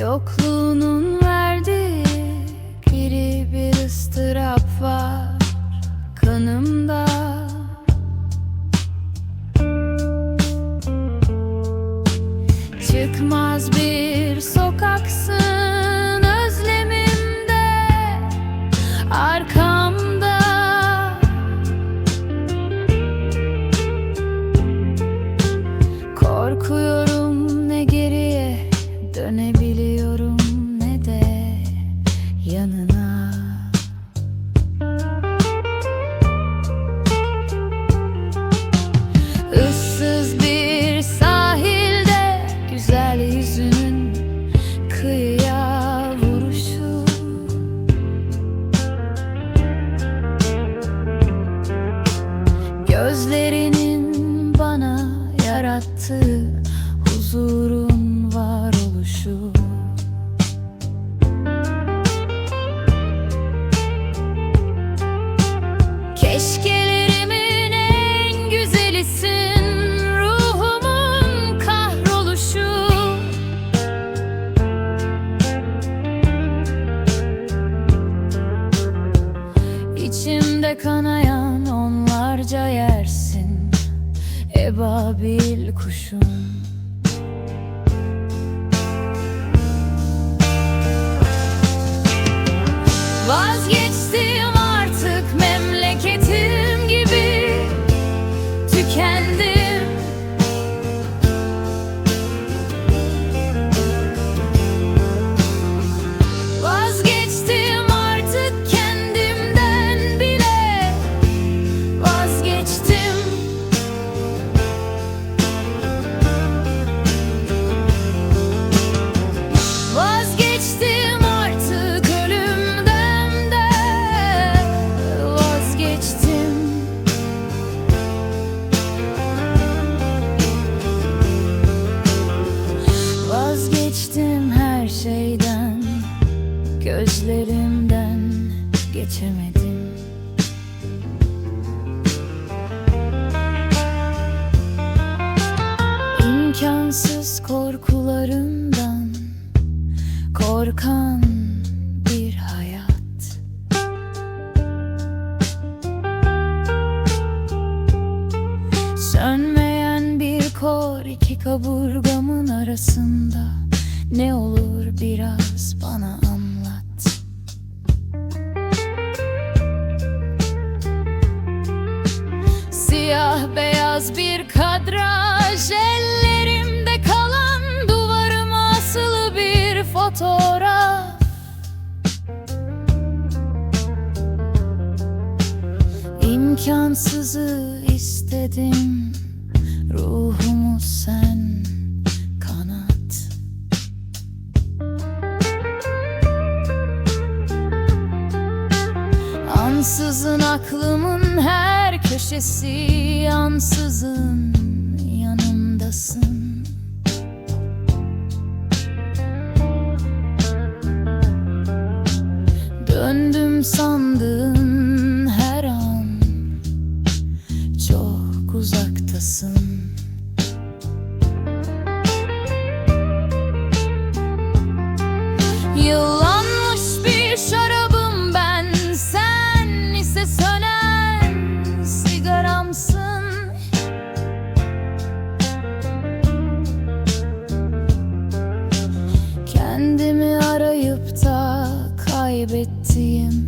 Yokluğunun verdiği geri bir ıstırap var kanımda. Çıkmaz bir sokaksın Gözlerinin bana yarattığı huzurun varoluşu. Keşkelerimin en güzelisin Ruhumun kahroluşu. İçimde kanayan Ebabil kuşum. Vazgeçtim geçemedim. İmkansız korkularımdan Korkan bir hayat. Sönmeyen bir kor iki kaburgamın arasında Ne olur biraz bana beyaz bir kadraj Ellerimde kalan duvarıma asılı bir fotoğraf. İmkansızı istedim Ruhumu sen kanat. Ansızın aklımın her köşesi Ansızın yanımdasın. Döndüm sandığın kaybettiğim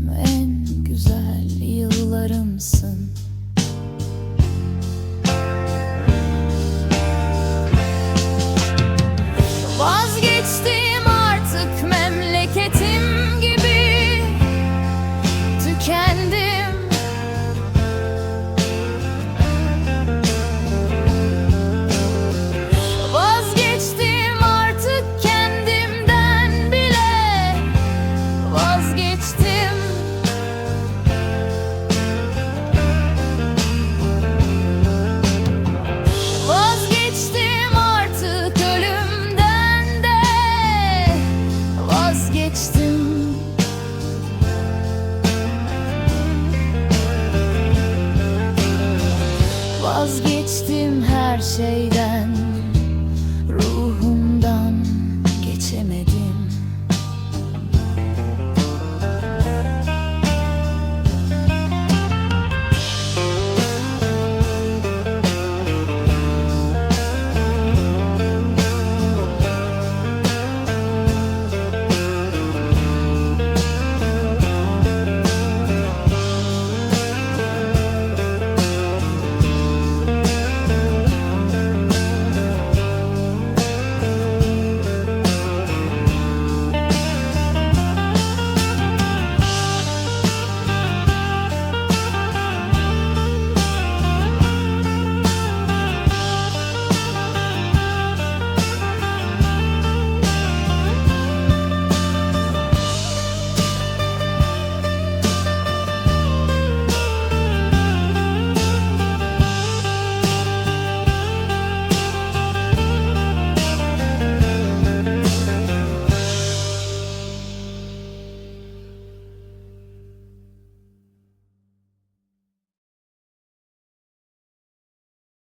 Vazgeçtim her şeyden.